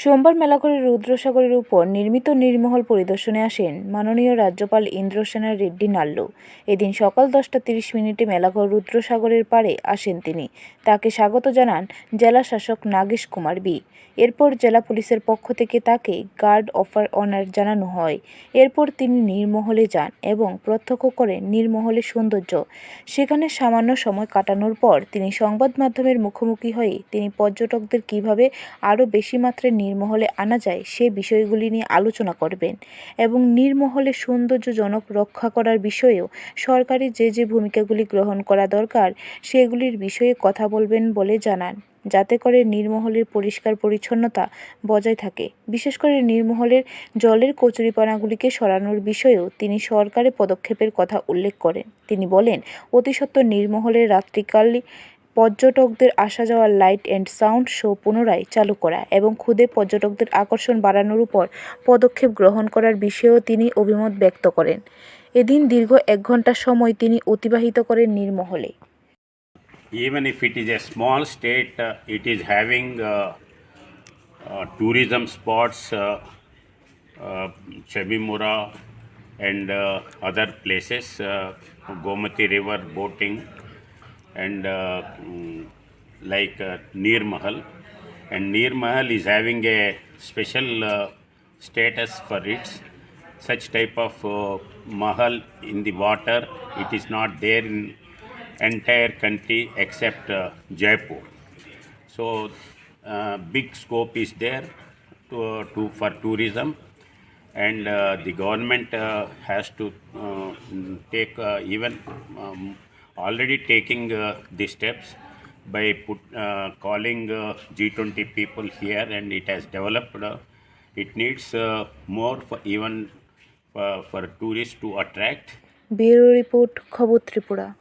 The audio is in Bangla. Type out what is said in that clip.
সোমবার মেলাঘরের রুদ্রসাগরের উপর নির্মিত নির্মহল পরিদর্শনে আসেন মাননীয় রাজ্যপাল ইন্দ্রসেনা রেড্ডি নাল্লু। এদিন সকাল দশটা তিরিশ মিনিটে মেলাঘর রুদ্রসাগরের পাড়ে আসেন তিনি। তাকে স্বাগত জানান জেলা শাসক নাগেশ কুমার বি। এরপর জেলা পুলিশের পক্ষ থেকে তাকে গার্ড অফার অনার জানানো হয়। এরপর তিনি নির্মহলে যান এবং প্রত্যক্ষ করেন নির্মহলের সৌন্দর্য। সেখানে সামান্য সময় কাটানোর পর তিনি সংবাদ মাধ্যমের মুখোমুখি হয়ে তিনি পর্যটকদের কীভাবে আরও বেশি মাত্রায় নির্মহলে আনা যায়, সে বিষয়গুলি নিয়ে আলোচনা করবেন এবং নির্মহলের সৌন্দর্যজনক রক্ষা করার বিষয়েও সরকারি যে যে ভূমিকাগুলি গ্রহণ করা দরকার, সেগুলির বিষয়ে কথা বলবেন বলে জানান। যাতে করে নির্মহলের পরিষ্কার পরিচ্ছন্নতা বজায় থাকে। বিশেষ করে নির্মহলের জলের কচুরিপানাগুলিকে সরানোর বিষয়েও তিনি সরকারের পদক্ষেপের কথা উল্লেখ করেন। তিনি বলেন অতি সত্বর নির্মহলের রাত্রিকাল পর্যটকদের আসা যাওয়ার লাইট অ্যান্ড সাউন্ড শো পুনরায় চালু করা এবং খুদে পর্যটকদের আকর্ষণ বাড়ানোর উপর পদক্ষেপ গ্রহণ করার বিষয়েও তিনি অভিমত ব্যক্ত করেন। এদিন দীর্ঘ এক ঘণ্টা সময় তিনি অতিবাহিত করেন নির্মহলে। Even if it is a small state, uh, it is having uh, uh, tourism spots, uh, uh, Chabimura and uh, other places, uh, Gomati River boating, and uh, mm, like uh, Mahal. And Neer Mahal is having a special uh, status for its such type of uh, mahal in the water. It is not there in entire country except uh, Jaipur. So uh, big scope is there to, to for tourism, and uh, the government uh, has to uh, take uh, even um, already taking uh, the steps by put, uh, calling uh, G20 people here and it has developed. Uh, it needs uh, more for even uh, for tourists to attract. Bureau Report, Khabut Tripura.